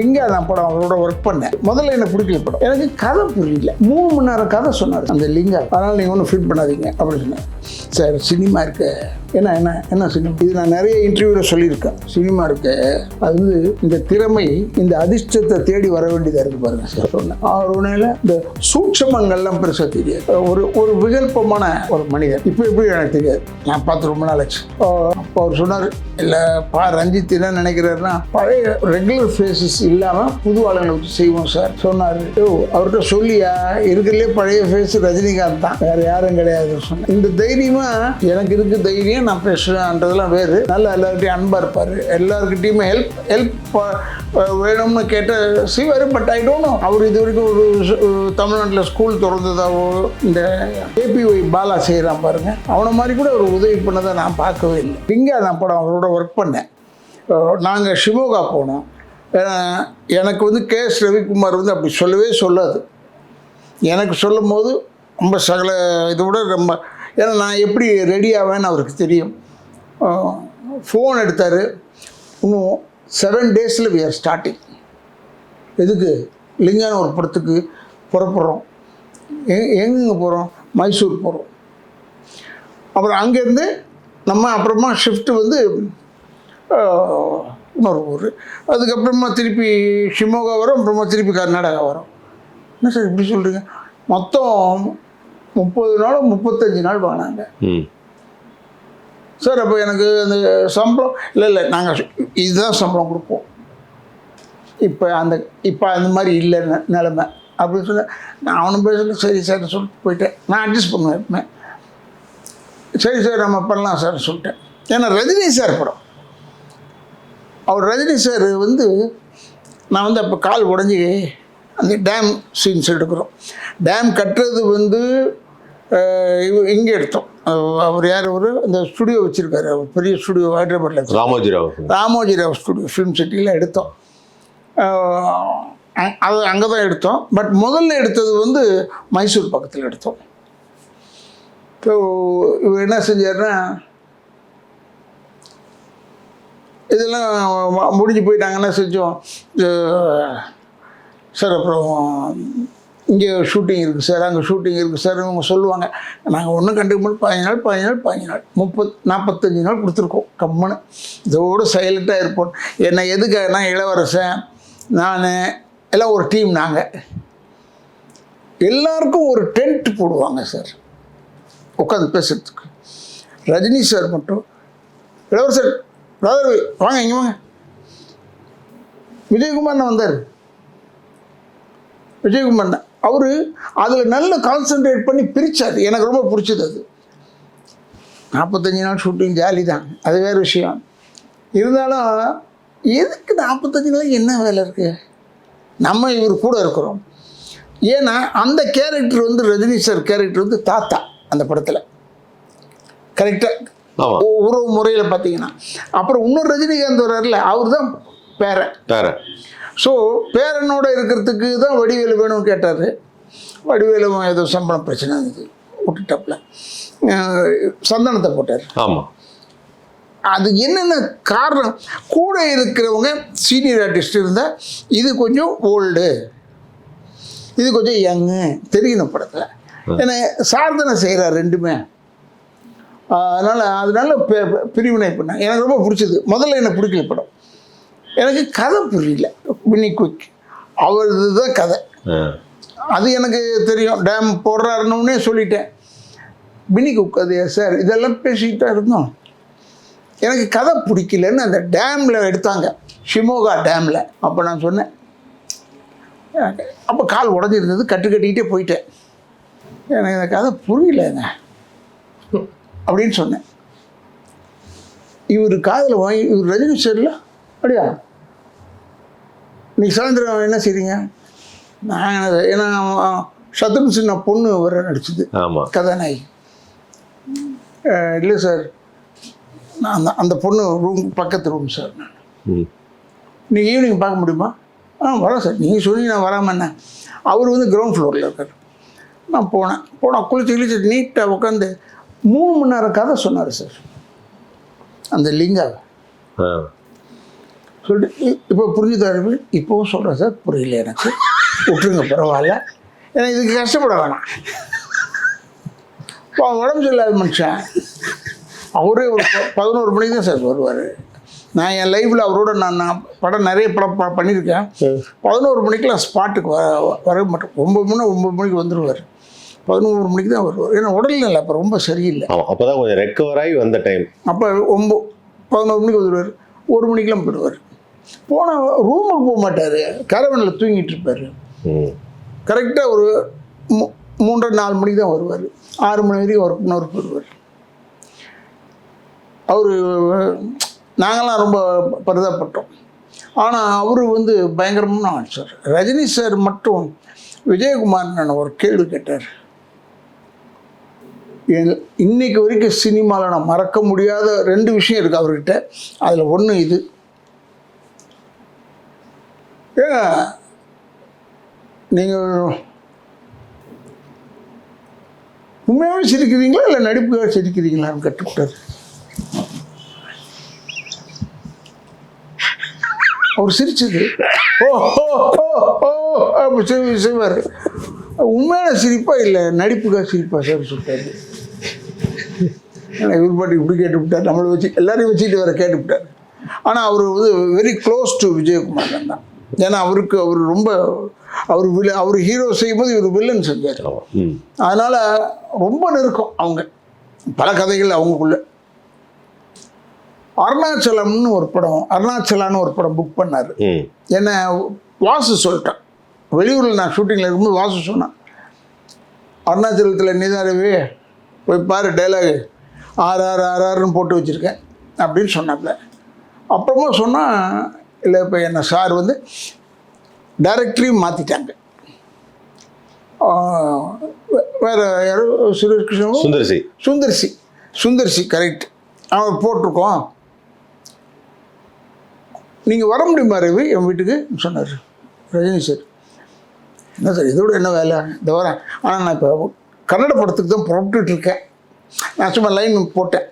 லிங்கா நான் படம் அவரோட ஒர்க் பண்ணேன். முதல்ல எனக்கு பிடிக்கல படம். எனக்கு கதை புரியல. மூணு மணி நேரம் கதை சொன்னார். அந்த லிங்கா. அதனால் நீங்கள் ஒன்றும் ஃபீல் பண்ணாதீங்க. அப்படின்னு சொன்னேன் சார் சினிமா இருக்க. என்ன என்ன என்ன சினிமா? இது நான் நிறைய இன்டர்வியூவில் சொல்லியிருக்கேன். சினிமா இருக்கு அது வந்து இந்த திறமை இந்த அதிர்ஷ்டத்தை தேடி வர வேண்டியதாக இருக்கு பாருங்க சார். சொன்னேன் அவர் உண்மையில இந்த சூட்சமங்கள்லாம் பெருசாக தெரியாது. ஒரு ஒரு விகல்பமான ஒரு மனிதர். இப்போ எப்படி எனக்கு தெரியாது. நான் பார்த்து ரொம்ப நாள் ஆச்சு அப்போ அவர் சொன்னார் இல்லை பா ரஞ்சித் என்ன நினைக்கிறாருன்னா பழைய ரெகுலர் ஃபேஸஸ் இல்லாமல் புது ஆளுங்களை வச்சு செய்வோம் சார். சொன்னார் ஓ அவர்கிட்ட சொல்லியா? இருக்கிறதுலே பழைய ஃபேஸ் ரஜினிகாந்த் தான். வேற யாரும் கிடையாது சொன்னேன் இந்த தைரியமா எனக்கு இருக்கு தைரியம். நான் பேசுவேன்றதெல்லாம் வேறு. நல்லா எல்லாருக்கிட்டையும் அன்பாக இருப்பார். எல்லாருக்கிட்டையுமே ஹெல்ப் ஹெல்ப் வேணும்னு கேட்ட சிவர் பட் ஐ டோன்ட் நோ அவர் இது வரைக்கும் ஒரு தமிழ்நாட்டில் ஸ்கூல் திறந்ததாவோ இந்த ஏபிஒய் பாலா செய்கிறான் பாருங்க. அவனை மாதிரி கூட ஒரு உதவி பண்ணதை நான் பார்க்கவே இல்லை. இங்கே நான் படம் அவரோட ஒர்க் பண்ணேன். நாங்கள் ஷிமோகா போனோம். எனக்கு வந்து கே எஸ் ரவிக்குமார் வந்து அப்படி சொல்லவே சொல்லாது. எனக்கு சொல்லும் போது ரொம்ப சகல இதை விட ரொம்ப ஏன்னா நான் எப்படி ரெடி ஆவேன்னு அவருக்கு தெரியும். ஃபோன் எடுத்தார். இன்னும் செவன் டேஸில் வி ஆர் ஸ்டார்டிங் எதுக்கு? லிங்கான ஒரு படத்துக்கு புறப்படுறோம். எ எங்கே போகிறோம் மைசூர் போகிறோம் அப்புறம் அங்கேருந்து நம்ம அப்புறமா ஷிஃப்ட் வந்து இன்னொரு ஊர். அதுக்கப்புறமா திருப்பி ஷிமோகா வரும். அப்புறமா திருப்பி கர்நாடகா வரும். என்ன சார் இப்படி சொல்கிறீங்க மொத்தம் முப்பது நாள் முப்பத்தஞ்சு நாள் வாங்கினாங்க. சார் அப்போ எனக்கு அந்த சம்பளம் இல்லை இல்லை நாங்கள் இதுதான் சம்பளம் கொடுப்போம். இப்போ அந்த இப்போ அந்த மாதிரி இல்லை நிலைமை. அப்படின்னு சொல்ல நான் அவனும் பேசல சரி சார் சொல்லிட்டு போயிட்டேன். நான் அட்ஜஸ்ட் பண்ணுவேன் எப்பவுமே. சரி சார் நம்ம பண்ணலாம் சார் சொல்லிட்டேன். ஏன்னா ரஜினி சார் படம். அவர் ரஜினி சார் வந்து நான் வந்து அப்போ கால் உடஞ்சி அந்த டேம் சீன்ஸ் எடுக்கிறோம் டேம் கட்டுறது வந்து இங்கே எடுத்தோம். அவர் யார் ஒரு அந்த ஸ்டுடியோ வச்சுருக்காரு. அவர் பெரிய ஸ்டுடியோ ஹைதராபாத்தில். ராமோஜிராவ் ராமோஜிராவ் ஸ்டுடியோ ஃபிலிம் சிட்டியில் எடுத்தோம். அது அங்கே தான் எடுத்தோம். பட் முதல்ல எடுத்தது வந்து மைசூர் பக்கத்தில் எடுத்தோம். ஸோ இவர் என்ன செஞ்சாருன்னா இதெல்லாம் முடிஞ்சு போயிட்டாங்க என்ன செஞ்சோம் சார் அப்புறம் இங்கே ஷூட்டிங் இருக்குது சார் அங்கே ஷூட்டிங் இருக்குது சார் இவங்க சொல்லுவாங்க. நாங்கள் ஒன்றும் கண்டுக்க முடியும் பதினஞ்சு நாள் பதினஞ்சு நாள் பதினஞ்சு நாள். முப்பத் நாற்பத்தஞ்சு நாள் கொடுத்துருக்கோம். கம்முன்னு. இதோடு சைலண்ட்டாக இருப்போம். என்னை எதுக்காகனா இளவரசன் நான் எல்லாம் ஒரு டீம் நாங்கள் எல்லாருக்கும் ஒரு டென்ட் போடுவாங்க சார் உட்காந்து பேசுகிறதுக்கு ரஜினி சார் மட்டும் இளவரசர் ராதரவி வாங்க இங்கே வாங்க. விஜயகுமார் வந்தார். விஜயகுமார் அவர் அதில் நல்ல கான்சென்ட்ரேட் பண்ணி பிரித்தார் எனக்கு ரொம்ப பிடிச்சது அது. நாற்பத்தஞ்சு நாள் ஷூட்டிங் ஜாலி தான். அது வேறு விஷயம். இருந்தாலும் எதுக்கு நாற்பத்தஞ்சு நாள் என்ன வேலை இருக்குது நம்ம இவர் கூட இருக்கிறோம். ஏன்னா அந்த கேரக்டர் வந்து ரஜினி சார் கேரக்டர் வந்து தாத்தா அந்த படத்தில். கரெக்டாக உறவு முறையில் பார்த்தீங்கன்னா அப்புறம் இன்னொரு ரஜினிகாந்த் வர்றாருல அவர் தான் பேரன். வேற ஸோ பேரனோட இருக்கிறதுக்கு தான் வடிவேலு வேணும்னு கேட்டார். வடிவேலும் ஏதோ சம்பளம் பிரச்சனை இருந்தது விட்டுட்டாப்புல. சந்தனத்தை போட்டார். ஆமா. அது என்னென்ன காரணம்? கூட இருக்கிறவங்க சீனியர் ஆர்டிஸ்ட் இருந்தால் இது கொஞ்சம் ஓல்டு இது கொஞ்சம் யங்கு தெரியணும் படத்தில். ஏன்னா சார்தனை செய்கிறார் ரெண்டுமே. அதனால் அதனால பிரிவினை பண்ணேன் எனக்கு ரொம்ப பிடிச்சது. முதல்ல எனக்கு பிடிக்கல படம். எனக்கு கதை புரியல. வினி குயிக் அவரது தான் கதை. அது எனக்கு தெரியும். டேம் போடுறாருன்னே சொல்லிட்டேன். பினி குக் அது சார் இதெல்லாம் பேசிக்கிட்டு தான் இருந்தோம். எனக்கு கதை பிடிக்கலன்னு அந்த டேமில் எடுத்தாங்க. ஷிமோகா டேமில் அப்போ நான் சொன்னேன். அப்போ கால் உடஞ்சிருந்தது. கட்டு கட்டிக்கிட்டே போயிட்டேன். எனக்கு இந்த கதை புரியலங்க. அப்படின்னு சொன்னேன். இவர் காதில் வாங்கி இவர் ரஜினி சார்ல? அப்படியா? நீ சாயந்தரம் என்ன செய்றீங்க? நான் ஏன்னா சத்ரு சின்ன பொண்ணு வர நடிச்சது. கதாநாயகி. இல்லை சார். நான் அந்த அந்த பொண்ணு ரூம் பக்கத்து ரூம் சார் நான். நீ ஈவினிங் பார்க்க முடியுமா? ஆ வரேன் சார். நீங்கள் சொல்லி நான் வராமல் என்ன? அவர் வந்து கிரவுண்ட் ஃப்ளோரில் இருக்கார். நான் போனேன். போனால் குளிச்சு கிழிச்சு நீட்டாக உட்காந்து மூணு மணி நேரம் கதை சொன்னார் சார். அந்த லிங்காவை. சொல்லிட்டு இப்போ புரிஞ்சுதா இருக்கு? இப்போவும் சொல்கிறேன் சார். புரியல எனக்கு. விட்டுருங்க பரவாயில்ல. ஏன்னா இதுக்கு கஷ்டப்பட வேணாம். இப்போ அவன் உடம்பு சரியில்லாத மனுஷன். அவரே ஒரு பதினோரு மணிக்கு தான் சார் வருவார். நான் என் லைஃப்பில் அவரோட நான் நான் படம் நிறைய படம் பண்ணியிருக்கேன். பதினோரு மணிக்கெலாம் ஸ்பாட்டுக்கு வர வர மாட்டோம் ஒம்பது மணி ஒம்பது மணிக்கு வந்துடுவார் பதினோரு மணிக்கு தான் வருவார். ஏன்னா உடல்நிலை அப்போ ரொம்ப சரியில்லை. ஆமா அப்பதான் கொஞ்சம் ரெக்கவர் ஆகி வந்த டைம் அப்போ ஒம்பது பதினோரு மணிக்கு வந்துடுவார் ஒரு மணிக்கெலாம் போயிடுவார். போனால் ரூமுக்கு போக மாட்டார். கரவனில் தூங்கிட்டு இருப்பார். கரெக்டாக ஒரு மூன்றரை நாலு மணிக்கு தான் வருவார். ஆறு மணி வரைக்கும் ஒர்க் பண்ணவர் போயிடுவார் அவர் நாங்களாம் ரொம்ப பரிதாபப்பட்டோம். ஆனால் அவர் வந்து பயங்கரமான ஆன்சர் ரஜினி சார் மட்டும் விஜயகுமார் நான் ஒரு கேள்வி கேட்டார். இன்னைக்கு வரைக்கும் சினிமாவில் நான் மறக்க முடியாத ரெண்டு விஷயம் இருக்குது அவர்கிட்ட. அதில் ஒன்று இது. ஏன் நீங்கள் உண்மையாகவே சிரிக்கிறீங்களா இல்லை நடிப்புக்காக சிரிக்கிறீங்களான்னு கற்றுக்கிட்டார் அவர் சிரிச்சது. ஓ ஓ ஓ ஓ அப்படி செய்வார் உண்மையான சிரிப்பா இல்லை நடிப்புக்காக சிரிப்பா சார் சொல்லிட்டாரு. ஏன்னா இவர் பாட்டு இப்படி கேட்டு விட்டார். நம்மளை வச்சு எல்லாரையும் வச்சுட்டு வேற கேட்டு விட்டார். ஆனால் அவர் வந்து வெரி க்ளோஸ் டு விஜயகுமார் தான். ஏன்னா அவருக்கு அவர் ரொம்ப அவர் வில்ல அவர் ஹீரோ செய்யும்போது இவர் வில்லன் செஞ்சார். அதனால் ரொம்ப நெருக்கம் அவங்க. பல கதைகள் அவங்களுக்குள்ள. அருணாச்சலம்னு ஒரு படம் அருணாச்சலான்னு ஒரு படம் புக் பண்ணார். என்ன வாசு சொல்லிட்டான். வெளியூரில் நான் ஷூட்டிங்கில் இருக்கும்போது வாசு சொன்னான். அருணாச்சலத்தில் நீதாரவே போய் பாரு டைலாகு ஆறு ஆறு ஆறு ஆறுன்னு போட்டு வச்சுருக்கேன். அப்படின்னு சொன்னாப்புல. அப்புறமா சொன்னால் இல்லை இப்போ என்ன சார் வந்து டைரக்டரையும் மாற்றிட்டாங்க வேறு யாரோ சுரேஷ் கிருஷ்ணன் சுந்தர்சி. சுந்தர்சி. சுந்தர்சி கரெக்ட் அவன் போட்டிருக்கோம். நீங்கள் வர முடியுமா ரவி என் வீட்டுக்கு? சொன்னார். ரஜினி சார். என்ன சார் இதோட என்ன வேலை? இந்த வரேன் ஆனால் நான் இப்போ கன்னட படத்துக்கு தான் புறப்பட்டுட்டு இருக்கேன். நான் சும்மா லைன் போட்டேன்.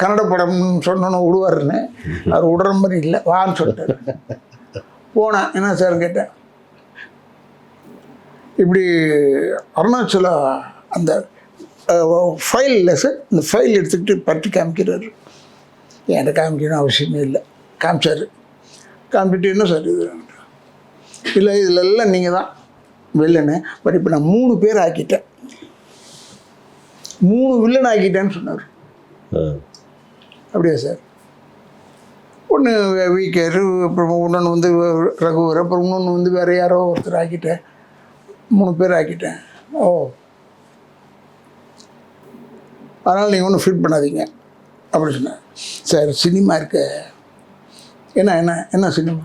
கன்னட படம்னு சொன்னோன்னு விடுவாருன்னு. அவர் விடுற மாதிரி இல்லை வான்னு சொல்லிட்டாரு. போனேன் என்ன சார் கேட்டேன் இப்படி அருணாச்சலா அந்த ஃபைல் இல்லை சார் இந்த ஃபைல் எடுத்துக்கிட்டு பற்றி காமிக்கிறாரு. என்கிட்ட காமிக்கணும் அவசியமே இல்லை. காமிச்சார். காமிச்சிட்டு என்ன சார் இது? இல்லை இதில் எல்லாம் நீங்கள் தான் வில்லனு பட் இப்போ நான் மூணு பேர் ஆக்கிட்டேன். மூணு வில்லன் ஆக்கிட்டேன்னு சொன்னார். அப்படியா சார்? ஒன்று விகேர் அப்புறம் இன்னொன்று வந்து ரகுவர் அப்புறம் இன்னொன்று வந்து வேறு யாரோ ஒருத்தர் ஆக்கிட்டேன். மூணு பேர் ஆக்கிட்டேன். ஓ. அதனால் நீங்கள் ஒன்றும் ஃபீல் பண்ணாதீங்க. அப்படி சொன்னேன். சார் சினிமா இருக்கு என்ன என்ன என்ன சினிமா?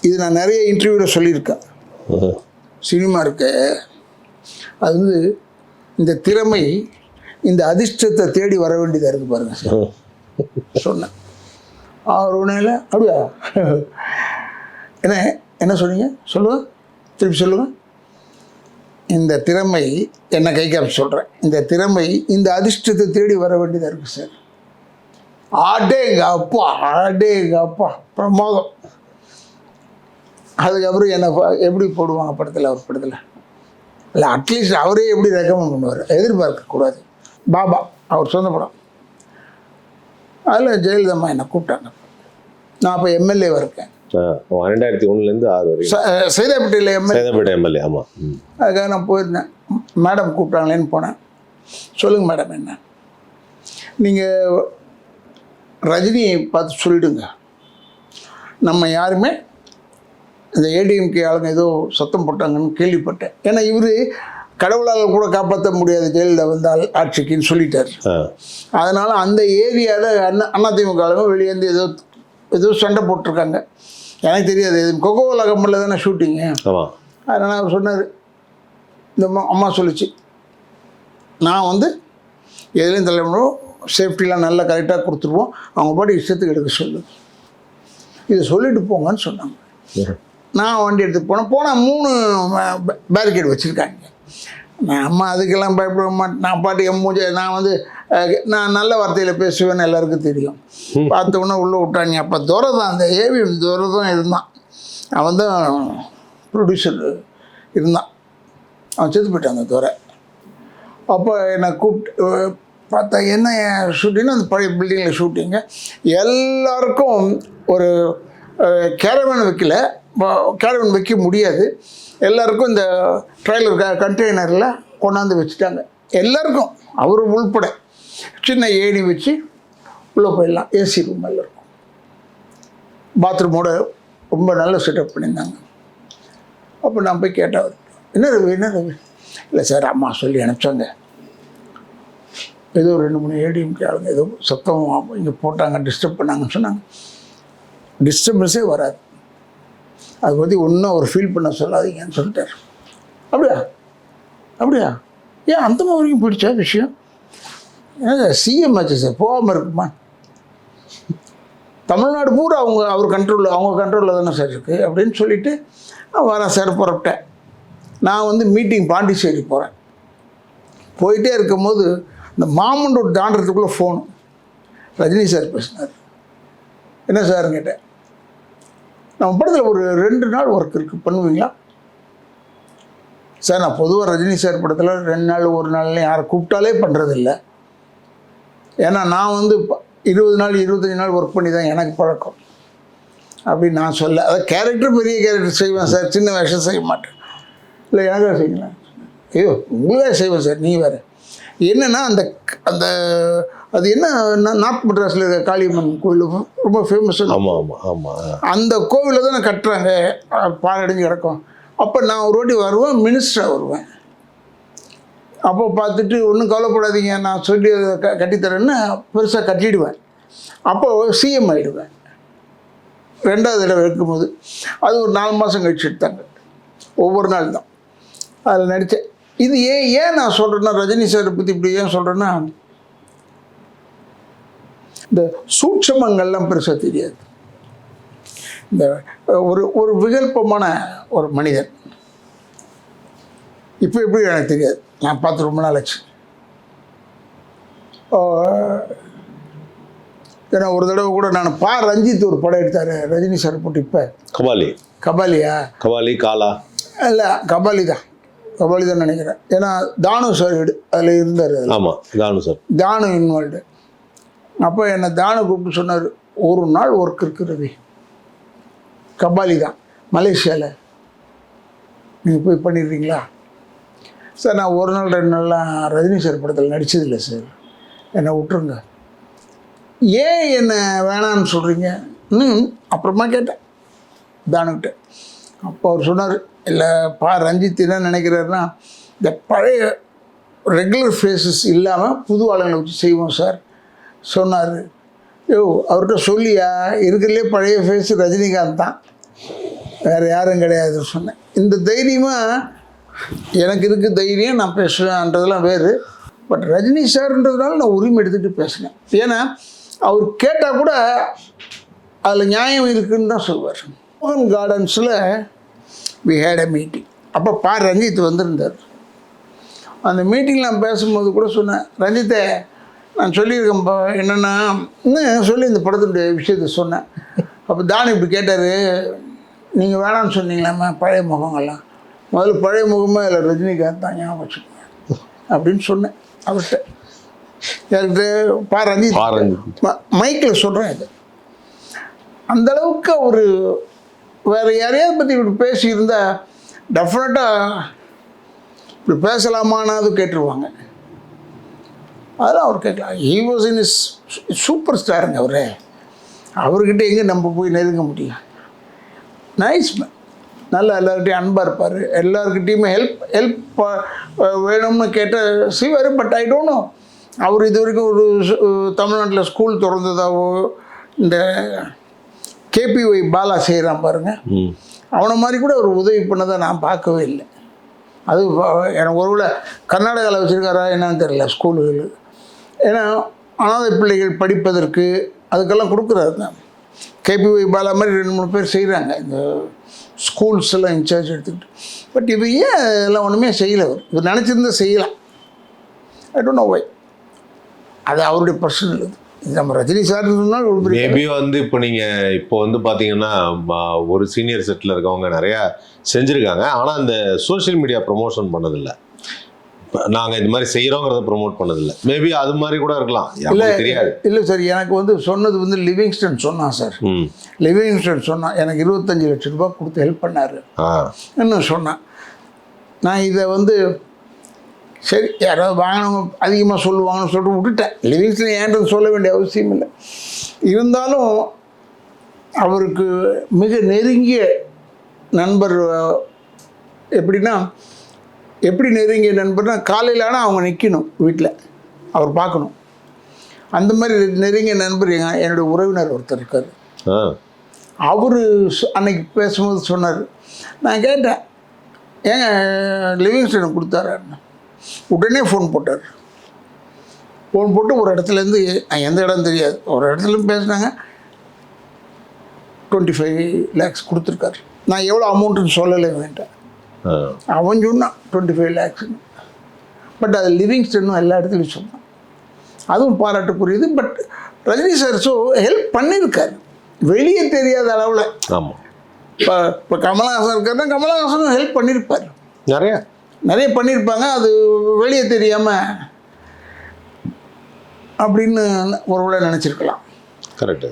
இது நான் நிறைய இன்டர்வியூவில் சொல்லியிருக்கேன். சினிமா இருக்கு. அது வந்து இந்த திறமை இந்த அதிர்ஷ்டத்தை தேடி வர வேண்டியதாக இருக்குது பாருங்க. சார் சொன்னேன். அவர் உடனே அப்படியா? என்ன என்ன சொன்னீங்க? சொல்லுங்க திருப்பி சொல்லுங்க. இந்த திறமை என்ன கை காப்பி சொல்கிறேன் இந்த திறமை இந்த அதிர்ஷ்டத்தை தேடி வர வேண்டியதாக இருக்குது சார். ஆடே எங்கள் அப்பா ஆடேங்க அப்பா பிரமோதம். அதுக்கப்புறம் என்னை எப்படி போடுவாங்க படத்தில் அவர் படத்தில்? இல்லை அட்லீஸ்ட் அவரே எப்படி ரெக்கமெண்ட் பண்ணுவார்? எதிர்பார்க்கக்கூடாது. பாபா அவர் சொந்த படம். அதில் ஜெயலலிதா அம்மா என்னை கூப்பிட்டாங்க. நான் அப்போ எம்எல்ஏவாக இருக்கேன். ரெண்டாயிரத்தி ஒண்ணுலேருந்து ஆறு வரைக்கும் சைதாப்பேட்டையில் எம்எல்ஏ சேதப்பேட்டை எம்எல்ஏ ஆமா. ம். அதுக்காக நான் போயிருந்தேன். மேடம் கூப்பிட்டாங்களேன்னு போனேன். சொல்லுங்கள் மேடம் என்ன. நீங்கள் ரஜினியை பார்த்து சொல்லிடுங்க. நம்ம யாருமே இந்த ஏடிஎம்கே ஆளுங்க ஏதோ சத்தம் போட்டாங்கன்னு கேள்விப்பட்டேன். ஏன்னா இவர் கடவுளால் கூட காப்பாற்ற முடியாத ஜெயலலிதா வந்தால் ஆட்சிக்குன்னு சொல்லிட்டார். அதனால் அந்த ஏரியாவில் அண்ணா அதிமுக ஆளுங்க வெளியேந்து ஏதோ ஏதோ சண்டை போட்டிருக்காங்க. எனக்கு தெரியாது இது கொகோலா கம்பெனியில் தானே ஷூட்டிங்கு. அதனால் அவர் சொன்னார் இந்த அம்மா அம்மா சொல்லுச்சு. நான் வந்து எதுலேயும் தலைவனும் சேஃப்டிலாம் நல்லா கரெக்டாக கொடுத்துருவோம். அவங்க பாட்டு இஷ்டத்துக்கு எடுக்க சொல்லு. இதை சொல்லிட்டு போங்கன்னு சொன்னாங்க. நான் வண்டி எடுத்து போனேன். போனால் மூணு பேரிகேட் வச்சுருக்காங்க. நான் அம்மா அதுக்கெல்லாம் பயப்பட மாட்டேன் நான் பாட்டு என் மூஞ்ச நான் வந்து நான் நல்ல வார்த்தையில் பேசுவேன்னு எல்லாருக்கும் தெரியும். பார்த்த உடனே உள்ளே விட்டாங்க. அப்போ துரை தான் அந்த ஏவிஎம் துரை தான் இருந்தான். அவன் தான் ப்ரொடியூசர் இருந்தான். அவன் செத்து போயிட்டான் அந்த துரை. அப்போ என்னை கூப்பிட்டு பார்த்தா என்ன ஷூட்டிங்னா அந்த பழைய பில்டிங்கில் ஷூட்டிங்கு எல்லாருக்கும் ஒரு கேரவன் வைக்கல. கேரவன் வைக்க முடியாது. எல்லாருக்கும் இந்த ட்ரெய்லர் க கண்டெய்னரில் கொண்டாந்து வச்சுட்டாங்க. எல்லாருக்கும். அவர் உள்பட. சின்ன ஏணி வச்சு உள்ளே போயிடலாம். ஏசி ரூம் எல்லாம் இருக்கும். பாத்ரூமோட ரொம்ப நல்ல செட்டப் பண்ணியிருந்தாங்க. அப்போ நான் போய் கேட்டேன் அவர்கிட்ட, என்ன ரவி என்ன ரவி இல்லை சார் அம்மா சொல்லி அனுப்பிச்சாங்க. ஏதோ ரெண்டு மூணு ஏடிஎம்கே ஆளுங்க ஏதோ சத்தம் இங்கே போட்டாங்க டிஸ்டர்ப் பண்ணாங்கன்னு சொன்னாங்க. டிஸ்டர்பன்ஸே வராது. அதை பற்றி ஒன்றும் அவர் ஃபீல் பண்ண சொல்லாதீங்கன்னு சொல்லிட்டார். அப்படியா? அப்படியா? ஏன் அந்த வரைக்கும் பிடிச்சா விஷயம்? ஏங்க சிஎம் ஆச்சு சார் போகாமல் இருக்குமா? தமிழ்நாடு பூரா அவங்க அவர் கண்ட்ரோலில் அவங்க கண்ட்ரோலில் தானே சார் இருக்குது அப்படின்னு சொல்லிட்டு நான் வரேன் சார் புறப்பட்டேன். நான் வந்து மீட்டிங் பாண்டிச்சேரி போகிறேன் போயிட்டே இருக்கும்போது இந்த மாமண்டூர் தாண்டறதுக்குள்ளே ஃபோனு ரஜினி சார் பேசினார். என்ன சார் கேட்டேன். நம்ம படத்தில் ஒரு ரெண்டு நாள் ஒர்க் இருக்குது பண்ணுவீங்களா? சார் நான் பொதுவாக ரஜினி சார் படத்தில் ரெண்டு நாள் ஒரு நாள்னு யாரை கூப்பிட்டாலே பண்ணுறதில்ல ஏன்னா நான் வந்து இருபது நாள் இருபத்தஞ்சி நாள் ஒர்க் பண்ணி தான் எனக்கு பழக்கம். அப்படின்னு நான் சொல்ல அதாவது கேரக்டர் பெரிய கேரக்டர் செய்வேன் சார் சின்ன வேஷம் செய்ய மாட்டேன். இல்லை எனக்காக செய்யலாம் ஐயோ உங்களுக்காக செய்வேன் சார் நீ வேறு. என்னென்னா அந்த அந்த அது என்ன நார்த் மெட்ராஸில் இருக்க காளியம்மன் கோயில் ரொம்ப ஃபேமஸ் ஆமா ஆமா ஆமா. அந்த கோவிலில் தானே கட்டுறாங்க. அஹ் பாழடைஞ்சு கிடக்கும். அப்போ நான் ஒரு வாட்டி வருவேன் மினிஸ்டராக வருவேன். அப்போ பார்த்துட்டு ஒன்றும் கவலைப்படாதீங்க நான் சொல்லி க கட்டித்தரேன்னு பெருசாக கட்டிடுவேன். அப்போ சிஎம் ஆகிடுவேன் ரெண்டாவது தடவை இருக்கும்போது. அது ஒரு நாலு மாதம் கழிச்சு எடுத்தாங்க. ஒவ்வொரு நாள் தான் அதில் நடித்தேன். இது ஏன் ஏன் நான் சொல்கிறேன்னா ரஜினி சாரை பற்றி இப்படி ஏன் சொல்கிறேன்னா இந்த சூட்சமங்கள்லாம் பெருசாக தெரியாது. இந்த ஒரு ஒரு விகல்பமான ஒரு மனிதன். இப்போ எப்படி எனக்கு தெரியாது. நான் பார்த்து ரொம்ப நாள் ஆச்சு. ஏன்னா ஒரு தடவை கூட நான் பா. ரஞ்சித் ஒரு படம் எடுத்தார் ரஜினி சார் போட்டு இப்போ. கபாலி. கபாலியா? கபாலி காலா. இல்லை கபாலி தான். கபாலி தான் நினைக்கிறேன். ஏன்னா தானு சார் அதில் இருந்தார் அதில். ஆமா தானு சார் தானு இன்வால்வ்டு அப்போ என்னை தானு கூப்பிட்டு சொன்னார் ஒரு நாள் ஒர்க் இருக்கு ரவி. கபாலி தான் மலேசியாவில் நீங்கள் போய் பண்ணிடுறீங்களா? சார் நான் ஒரு நாள் ரெண்டு நாள்லாம் ரஜினி சார் படத்தில் நடிச்சதில்லை சார் என்னை விட்டுருங்க. ஏன் என்னை வேணான்னு சொல்கிறீங்க ம் அப்புறமா கேட்டேன். தானுக்கிட்ட அப்போ அவர் சொன்னார் இல்லை பா ரஞ்சித் என்ன நினைக்கிறாருன்னா இந்த பழைய ரெகுலர் ஃபேஸஸ் இல்லாமல் புது ஆளுங்களை வச்சு செய்வோம் சார் சொன்னார். யோ அவர்கிட்ட சொல்லியா? இருக்கிறதுலே பழைய ஃபேஸ் ரஜினிகாந்த் தான். வேறு யாரும் கிடையாது சொன்னேன். இந்த தைரியமாக எனக்கு இருக்குது தைரியம் நான் பேசுவேன்றதெல்லாம் வேறு. பட் ரஜினி சார்ன்றதுனால நான் உரிமை எடுத்துகிட்டு பேசுனேன். ஏன்னா அவர் கேட்டால் கூட அதில் நியாயம் இருக்குதுன்னு தான் சொல்வார். மோகன் கார்டன்ஸில் வி ஹேட் அ மீட்டிங் அப்போ பா ரஞ்சித் வந்திருந்தார். அந்த மீட்டிங்கில் நான் பேசும்போது கூட சொன்னேன் ரஞ்சித்தை நான் சொல்லியிருக்கேன்ப்பா என்னென்னா இன்னும் சொல்லி இந்த படத்துடைய விஷயத்தை சொன்னேன். அப்போ தானு இப்படி கேட்டார் நீங்கள் வேணாம்னு சொன்னீங்களாம்மா பழைய முகங்கள்லாம்? முதல்ல பழைய முகமாக இல்லை ரஜினிகாந்த் தான் ஞாபகம் வச்சுக்கோங்க அப்படின்னு சொன்னேன் அவர்கிட்ட. யார்கிட்ட பா ரஞ்சித் பா ரஞ்சித். மைக்கில் சொல்கிறேன் இது அந்த அளவுக்கு ஒரு வேறு யாரையாவது பற்றி இப்படி பேசியிருந்தா டெஃபினட்டாக இப்படி பேசலாமானாவது கேட்டுருவாங்க. அதெல்லாம் அவர் கேட்கலாம். He was in is super ஸ்டாருங்க அவர். அவர்கிட்ட எங்கே நம்ம போய் நெருங்க முடியும்? நைஸ் மேன் நல்லா எல்லார்கிட்டையும் அன்பாக இருப்பார். எல்லாருக்கிட்டேயுமே ஹெல்ப் ஹெல்ப் வேணும்னு கேட்ட செய்வார். பட் ஐ டோன்ட் நோ அவர் இது வரைக்கும் ஒரு தமிழ்நாட்டில் ஸ்கூல் திறந்ததாவோ இந்த கேபிஒய் பாலா செய்கிறான் பாருங்க. ம். அவனை மாதிரி கூட ஒரு உதவி பண்ணதை நான் பார்க்கவே இல்லை. அது எனக்கு ஒருவேளை கர்நாடகாவில் வச்சுருக்காரா என்னன்னு தெரியல ஸ்கூலுகள் ஏன்னா அனாதை பிள்ளைகள் படிப்பதற்கு அதுக்கெல்லாம் கொடுக்குறாரு தான். கேபிஒய் பாலா மாதிரி ரெண்டு மூணு பேர் செய்கிறாங்க இந்த ஸ்கூல்ஸ் எல்லாம் இன்சார்ஜ் எடுத்துக்கிட்டு. பட் இது ஏன் இதெல்லாம் ஒன்றுமே செய்யலை? அவர் இவர் நினச்சிருந்தா செய்யலாம். ஐ டோன்ட் நோ வை அது அவருடைய பர்சனல் இது. நம்ம ரஜினி சார் சொன்னால் மேபி வந்து இப்போ நீங்க இப்போ வந்து பாத்தீங்கன்னா ம- ஒரு சீனியர் செட்டில் இருக்கவங்க நிறைய செஞ்சிருக்காங்க. ஆனா அந்த சோஷியல் மீடியா ப்ரொமோஷன் பண்ணதில்ல. இப்ப நாங்க இந்த மாதிரி செய்யறோங்கிறத ப்ரோமோட் பண்ணதில்ல. மேபி அது மாதிரி கூட இருக்கலாம். எனக்கு தெரியாது. இல்லை சார் எனக்கு வந்து சொன்னது வந்து லிவிங்ஸ்டன் சொன்னான் சார் ம். லிவிங்ஸ்டன் சொன்னான் எனக்கு இருபத்தஞ்சு லட்ச ரூபாய் கொடுத்து ஹெல்ப் பண்ணார். ஆ. என்ன சொன்னான்? நான் இதை வந்து சரி யாராவது வாங்கினவங்க அதிகமாக சொல்லுவாங்கன்னு சொல்லிட்டு விட்டுட்டேன். லிவிங்ஸ்டன் ஏன்றது சொல்ல வேண்டிய அவசியம் இல்லை. இருந்தாலும் அவருக்கு மிக நெருங்கிய நண்பர் எப்படின்னா எப்படி நெருங்கிய நண்பர்னா காலையில் ஆனால் அவங்க நிற்கணும் வீட்டில் அவர் பார்க்கணும். அந்த மாதிரி நெருங்கிய நண்பர் எங்க என்னுடைய உறவினர் ஒருத்தர் இருக்கார். அவர் அன்னைக்கு பேசும்போது சொன்னார் நான் கேட்டேன் ஏங்க லிவிங்ஸ்டன் கொடுத்தாரு? உடனே ஃபோன் போட்டார். ஃபோன் போட்டு ஒரு இடத்துலேருந்து எந்த இடம் தெரியாது. ஒரு இடத்துல பேசினாங்க. டுவெண்ட்டி ஃபைவ் லேக்ஸ் கொடுத்துருக்காரு. நான் எவ்வளோ அமௌண்ட்டுன்னு சொல்லலை வேண்டாம் ஆ. அவன் சொன்னான் டுவெண்ட்டி ஃபைவ் லேக்ஸ்னு பட் அது லிவிங்ஸ்டனும் எல்லா இடத்துலையும் சொன்னான். அதுவும் பாராட்டுக்குரியது. But Rajini sir so help பண்ணியிருக்காரு. வெளியே தெரியாத அளவில். ஆமா. இப்போ இப்போ கமலஹாசன் இருக்காருன்னா கமலஹாசனும் ஹெல்ப் பண்ணியிருப்பார். நிறைய. நிறைய பண்ணியிருப்பாங்க. அது வெளியே தெரியாமல் அப்படின்னு ஒருவேளை நினச்சிருக்கலாம். கரெக்டு